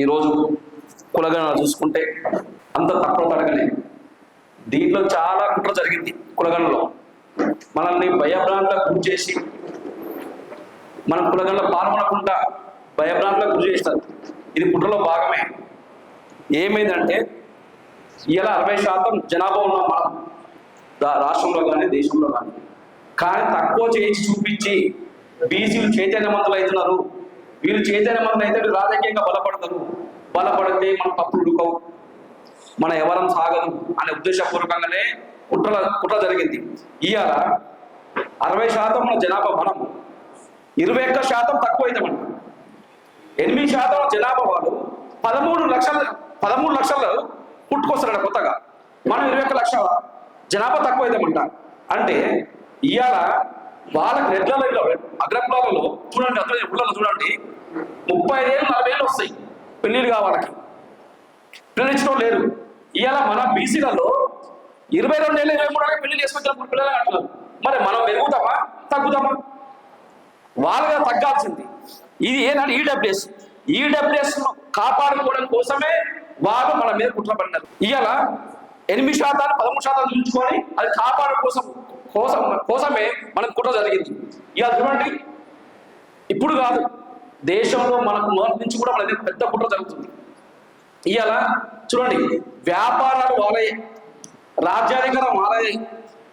ఈరోజు కులగణ చూసుకుంటే అంత తక్కువ తడగలే దీంట్లో చాలా కుట్ర జరిగింది కులగణలో మనల్ని భయభ్రాంతులకు గురి చేసి మనం కులగణలో పాల్గొనకుండా భయభ్రాంతులకు గురి చేస్తారు. ఇది కుట్రలో భాగమే. ఏమైందంటే ఇలా అరవై శాతం జనాభా ఉన్న మనం రాష్ట్రంలో కానీ దేశంలో కానీ కానీ తక్కువ చేసి చూపించి బీసీలు చైతన్యవంతులు అవుతున్నారు వీళ్ళు చైతన్యవంతులు అయితే రాజకీయంగా బలపడతారు. బలపడితే మన తప్పులు ఉడకవు. మన ఎవరం సాగదు అనే ఉద్దేశపూర్వకంగానే కుట్రల కుట్ర జరిగింది. ఇవాళ అరవై శాతం మన జనాభా మనం ఇరవై ఒక్క శాతం తక్కువ అవుతామంట ఎనిమిది శాతం జనాభా వాళ్ళు పదమూడు లక్షల పదమూడు లక్షలు పుట్టుకొస్తారట కొత్తగా. మనం ఇరవై ఒక్క లక్షల జనాభా తక్కువ అవుతామంట అంటే ఇవాళ వాళ్ళకి రెడ్లలో అగ్రకులాలలో చూడండి అక్కడ ఊళ్ళలో చూడండి. ముప్పై ఏళ్ళు నలభై ఏళ్ళు వస్తాయి పెళ్ళిళ్ళు కావాలకి పిల్లలు ఇచ్చడం లేరు. ఇవాళ మన బీసీలలో ఇరవై రెండు ఏళ్ళు ఇరవై మూడు పెళ్ళి చేసుకొచ్చిన పిల్లలు అంటున్నారు. మరి మనం పెరుగుతామా తగ్గుతామా? వాళ్ళగా తగ్గాల్సింది. ఇది ఏంటంటే ఈడబ్ల్యూఎస్. ఈడబ్ల్యూఎస్ కాపాడుకోవడం కోసమే వాళ్ళు మన మీద కుట్ర పడినారు ఇవాళ ఎనిమిది శాతాన్ని పదమూడు శాతాన్ని ఉంచుకొని అది కాపాడడం కోసం కోసం కోసమే మనకు కుట్ర జరిగింది. ఇక చూడండి ఇప్పుడు కాదు దేశంలో మనకు మొదటి నుంచి కూడా మన పెద్ద కుట్ర జరుగుతుంది. ఇవాళ చూడండి వ్యాపారాలు వాళ్ళయే రాజ్యాధికారం వాళ్ళదే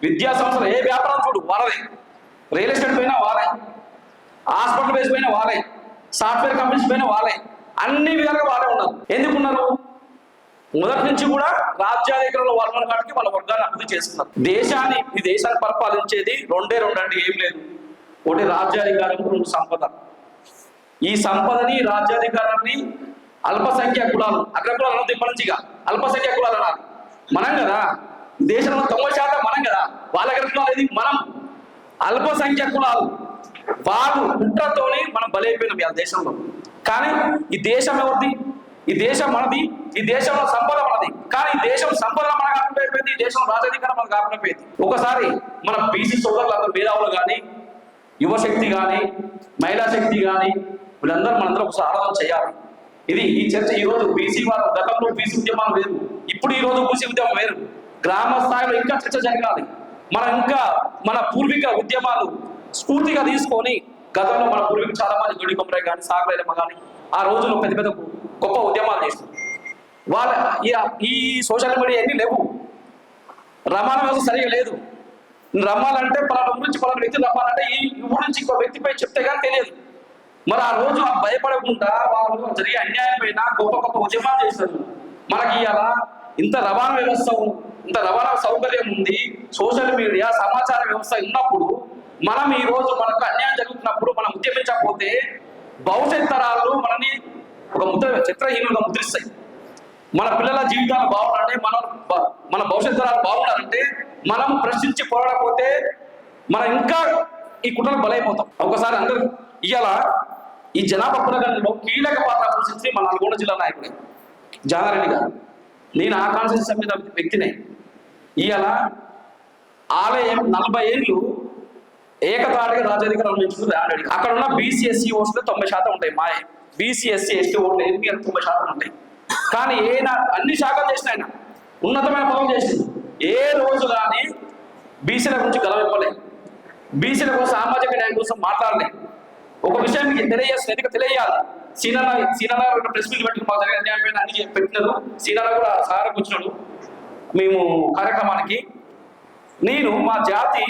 విద్యా సంస్థలు ఏ వ్యాపారం చూడు వాళ్ళదే రియల్ ఎస్టేట్ పైన వాళ్ళే హాస్పిటల్ బేస్ పైన వాళ్ళే సాఫ్ట్వేర్ కంపెనీస్ పైన వాళ్ళే అన్ని విధాలుగా వాళ్ళే ఉన్నారు. ఎందుకున్నారు? మొదటి నుంచి కూడా రాజ్యాధికారుల వాళ్ళ కాడికి వాళ్ళ వర్గాన్ని అభివృద్ధి చేస్తున్నారు దేశాన్ని ఈ దేశాన్ని పరిపాలించేది రెండే రెండు అంటే ఏం లేదు. ఒకటి రాజ్యాధికారం రెండు సంపద. ఈ సంపదని రాజ్యాధికారాన్ని అల్పసంఖ్య కులాలు అగ్రకులాలు అనొద్దు ఇప్పటి నుంచిగా అల్పసంఖ్య కులాలు అనాలి. మనం కదా దేశంలో తొంభై శాతం మనం కదా వాళ్ళ అగ్రకులాలు ఏది? మనం. అల్పసంఖ్య కులాలు. వాళ్ళు కుట్రతోనే మనం బలైపోయినాం ఆ దేశంలో. కానీ ఈ దేశం ఎవరిది? ఈ దేశం మనది ఈ దేశంలో సంపద మనది. కానీ ఈ దేశం సంపద మన కాకుండా అయిపోయింది ఈ దేశం రాజాధికారం మనకు కాకుండా అయిపోయింది. ఒకసారి మన బీసీ సోదరులు అందరూ మేధావులు కానీ యువశక్తి కానీ మహిళా శక్తి కానీ వీళ్ళందరూ మనందరం ఒకసారి ఆరాధన చేయాలి. ఇది ఈ చర్చ ఈ రోజు బీసీ వాళ్ళ గతంలో బీసీ ఉద్యమాలు వేరు ఇప్పుడు ఈ రోజు బీసీ ఉద్యమం వేరు. గ్రామ స్థాయిలో ఇంకా చర్చ జరగాలి. మనం ఇంకా మన పూర్వీక ఉద్యమాలు స్ఫూర్తిగా తీసుకొని గతంలో మన పూర్వీకులు చాలా మంది గొడి కొమ్మరే కానీ సాగలేదమ్మ కానీ ఆ రోజుల్లో పెద్ద పెద్ద గొప్ప ఉద్యమాలు చేస్తారు వాళ్ళ ఈ- ఈ సోషల్ మీడియా అన్నీ లేవు. రవాణా వ్యవస్థ సరిగా లేదు. రమ్మాలంటే పలానా ఊరు నుంచి పలానా వ్యక్తి రమ్మాలంటే ఈ ఊరు నుంచి ఇంకో వ్యక్తిపై చెప్తే కానీ తెలియదు. మరి ఆ రోజు ఆ భయపడకుండా వాళ్ళు జరిగే అన్యాయం పైన గొప్ప గొప్ప ఉద్యమాలు చేశారు. మనకి అలా ఇంత రవాణా వ్యవస్థ ఇంత రవాణా సౌకర్యం ఉంది సోషల్ మీడియా సమాచార వ్యవస్థ ఉన్నప్పుడు మనం ఈ రోజు మనకు అన్యాయం జరుగుతున్నప్పుడు మనం ఉద్యమించకపోతే భవిష్యత్ తరాలు మనని ఒక ముద్ర చిత్రహీనులుగా ముద్రిస్తాయి. మన పిల్లల జీవితాలు బాగుండాలంటే మనం మన భవిష్యత్ తరాలు బాగుండాలంటే మనం ప్రశ్నించి పోరాడకపోతే మనం ఇంకా ఈ కుట్రలు బలైపోతాం. ఒకసారి అందరూ ఇవాళ ఈ జనాభా పునగణనలో కీలక పాత్ర పోషించి మన నల్గొండ జిల్లా నాయకుడే జానారెడ్డి గారు. నేను ఆ కాన్స్టిట్యూన్సీ మీద వ్యక్తినే. ఇవాళ ఆలయం నలభై ఏళ్ళు ఏకతాటిగా రాజ్యాధికారం అందించుకుంది ఆల్రెడీ అక్కడ ఉన్న బీసీఎస్సీ ఓట్లు తొంభై శాతం ఉంటాయి మా బీసీఎస్సీ ఎస్టీ ఓట్లు ఎన్ని తొంభై శాతం ఉంటాయి. కానీ ఏ అన్ని శాఖలు చేసిన ఆయన ఉన్నతమైన పనులు చేసింది. ఏ రోజు కానీ బీసీల గురించి గలవెప్పలే బీసీల కోసం సామాజిక న్యాయం కోసం మాట్లాడలే. ఒక విషయం మీకు తెలియజేస్తుంది ఎందుకు తెలియాలి సీనాల సీనాల ప్రెస్ మీట్ పెట్టుకుని మా దగ్గర అన్యాయం పైన అన్ని పెట్టినారు. సీనాల కూడా సార్ వచ్చినాడు మేము కార్యక్రమానికి. నేను మా జాతి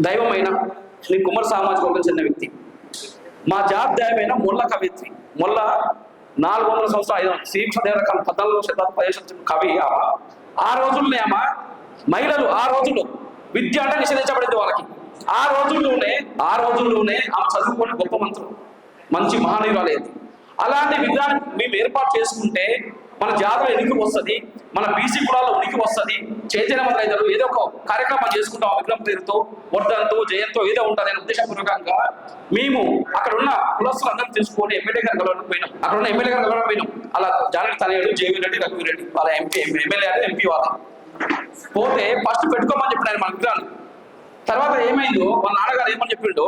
దైవమైన శ్రీ కుమార్ సామాజిక వర్గం చెందిన వ్యక్తి. మా జాతి దైవమైన మొల్ల కవిత్రి. మొల్ల నాలుగు వందల సంవత్సరాలు ఐదు వందల శ్రీ దేవరకాల పద్నాలుగు శతాబ్దం పదిహేను కవి ఆమె ఆ రోజుల్లోనే ఆమె మహిళలు ఆ రోజుల్లో విద్య అంటే నిషేధించబడింది వాళ్ళకి. ఆ రోజుల్లోనే ఆ రోజుల్లోనే ఆమె చదువుకునే గొప్ప మంత్రులు మంచి మహానీయురాలేదు అలాంటి విధానం మేము ఏర్పాటు చేసుకుంటే మన జాతర ఎందుకు వస్తుంది. మన బీసీ కులాల్లో ఉనికి వస్తుంది. చైతన్య అవుతారు ఏదో ఒక కార్యక్రమం చేసుకుంటాం ఆ విగ్రహం పేరుతో వర్ధంతో జయంతో ఏదో ఉంటుంది అనే ఉద్దేశపూర్వకంగా మేము అక్కడ ఉన్న కులస్తులు అందరం తీసుకొని ఎమ్మెల్యే గారు కలవడం పోయినాం. అక్కడ ఉన్న ఎమ్మెల్యే గారు కలవడం పోయినాం. అలా జానకి తనయుడు జేవీ రెడ్డి రఘువీ రెడ్డి వాళ్ళ ఎంపీ ఎమ్మెల్యే అంటే ఎంపీ వాళ్ళ. పోతే ఫస్ట్ పెట్టుకోమని చెప్పిన మన విగ్రహాన్ని. తర్వాత ఏమైందో వాళ్ళ నాన్నగారు ఏమని చెప్పిండో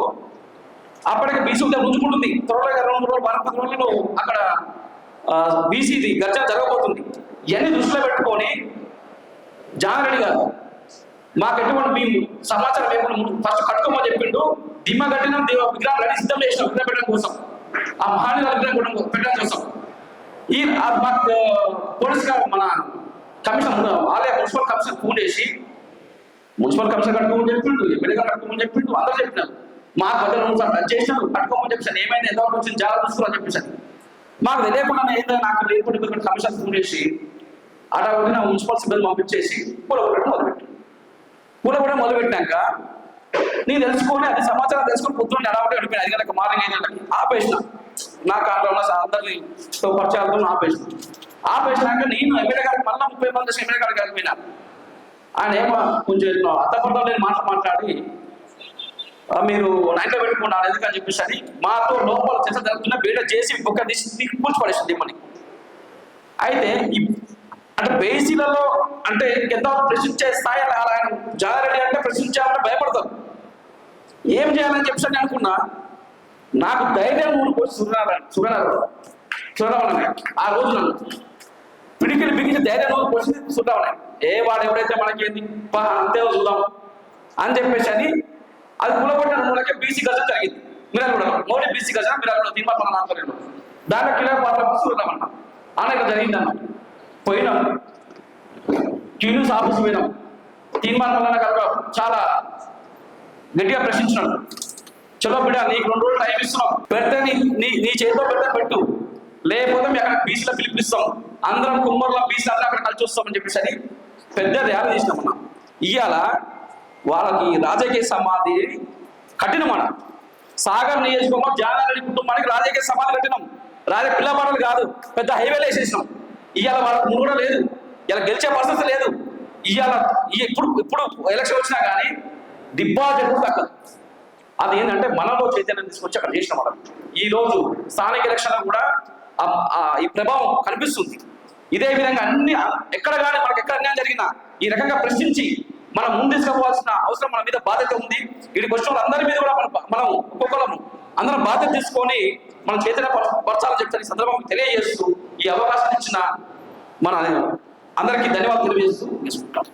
అప్పటికి బీసీ ఉద్యమం ఉంచుకుంటుంది త్వరలో రెండు రోజులు వారం పది అక్కడ బీసీది గర్జన జరగబోతుంది. ఇవన్నీ దృష్టిలో పెట్టుకొని జాగ్రత్తగా గారు మాకు ఎటువంటి మేము సమాచారం లేకుండా ముందు ఫస్ట్ కట్టుకోమని చెప్పిండు. దిమ్మ కట్టిన దేవ సిద్ధం చేసిన విగ్రహం పెట్టడం కోసం. ఆ మహానీయుల విగ్రహం పెట్టడం కోసం. ఈ మాకు పోలీస్గా మన కమిషన్ ఆలయ మున్సిపల్ కమిషన్ ఫోన్ చేసి మున్సిపల్ కమిషన్ కట్టుకోమని చెప్పిండు ఎమ్మెల్యే గారు కట్టుకోమని చెప్పిండు అందరూ చెప్పినారు. మాకు మధ్య సార్ టచ్ చేసినారు కట్టుకోమని చెప్పాను ఏమైంది ఎంత వచ్చింది చాలా చూసుకోవాలని చెప్పేసి మాకు తెలియకుండా ఏదో నాకు లేకుండా కమిషన్ ఫోన్ చేసి అలా ఒకటి మున్సిపల్ సిబ్బంది పంపించేసి కూలగొట్టడం మొదలుపెట్టాను కూలగొట్టడం మొదలుపెట్టాక నేను తెలుసుకొని అది సమాచారం తెలుసుకొని పొద్దున్న ఎడబడి అడిపోయిన ఐదు గంటలకు మార్నింగ్ ఐదు ఆపేసిన. నా కార్లో ఉన్న అందరినీ పరిచయాలతో ఆపేసిన. ఆపేసినాక నేను ఎమ్మెల్యే గారికి మళ్ళీ ముప్పై మంది ఎమ్మెల్యే గారికి వెళ్ళిపోయినా. ఆయన ఏమో కొంచెం అత్తపడలో లేని మాటలు మాట్లాడి మీరు నైట్లో పెట్టుకున్నాను ఎందుకని చెప్పేసి అని మాతో లోపల చర్చ జరుగుతున్న బయట చేసి ఒక తీసి కూల్చి పడేసింది మనకి అయితే అంటే బేసీలలో అంటే ఎంత ప్రశ్నించే స్థాయి అలా ఆయన జాగ్రత్త అంటే ప్రశ్నించాలంటే భయపడతారు. ఏం చేయాలని చెప్పేసి అనుకున్నా నాకు ధైర్యం ఊరుకోసి సూర్యనారాయణ సూర్యనారాయణ సురనారాయణ ఆ రోజు నన్ను పిడికిలు బిగించి ధైర్యం ఊరుకోసి సురనారాయణ ఏ వాడు ఎవడైతే మనకేంది? పా అంతే చూద్దాం అని చెప్పేసి అని అది కూలగొట్టిన మూలకే బీసీ గజం జరిగింది మీరు కూడా మౌలి బీసీ గజం మీరు కూడా దీని మన ఆధ్వర్యంలో దాంట్లో కిలో పాత్ర సురనామన్న అన్న. ఇక్కడ జరిగిందన్న పోయినాం. క్యూనిస్ ఆఫీస్ పోయినాం. తీర్మానం వల్ల చాలా గట్టిగా ప్రశ్నించినాడు. చలో బిడ్డ నీకు రెండు రోజులు టైం ఇస్తున్నాం. పెడితే నీ నీ నీ చేతిలో పెడితే పెట్టు. లేకపోతే మేము అక్కడ బీచ్లో పిలిపిస్తాం. అందరం కుమ్మర్లో బీచ్ అందరూ అక్కడ కలిసి వస్తామని చెప్పేసి అని పెద్ద ర్యాలీ చేసినాం అన్న. ఇవాళ వాళ్ళకి రాజకీయ సమాధి కఠినమన సాగర్ నియోజకవర్గం జానారెడ్డి కుటుంబానికి రాజకీయ సమాధి కట్టినాం. రాజ పిల్లపాటలు కాదు పెద్ద హైవేలు వేసేసినాం. ఇవాళ వాళ్ళకి ముందు కూడా లేదు. ఇలా గెలిచే పరిస్థితి లేదు. ఇవాళ ఇప్పుడు ఇప్పుడు ఎలక్షన్ వచ్చినా కానీ డిపాజిట్ కూడా తగ్గదు అది ఏంటంటే మనలో చైతన్యం తీసుకొచ్చి అక్కడ చేసిన మనం ఈ రోజు స్థానిక ఎలక్షన్లో కూడా ఆ- ఈ ప్రభావం కనిపిస్తుంది. ఇదే విధంగా అన్ని ఎక్కడ కానీ మనకు ఎక్కడ అన్యాయం జరిగినా ఈ రకంగా ప్రశ్నించి మనం ముందు తీసుకుపోవాల్సిన అవసరం మన మీద బాధ్యత ఉంది. ఇక్కడికి వచ్చిన అందరి మీద కూడా మనం మనం ఒక్కొక్కరము అందరం బాధ్యత తీసుకొని మనం చైతన్య పరచాలని చెప్తాను ఈ సందర్భం తెలియజేస్తూ ఈ అవకాశం ఇచ్చిన మన అందరికీ ధన్యవాదాలు తెలియజేస్తూ తీసుకుంటాం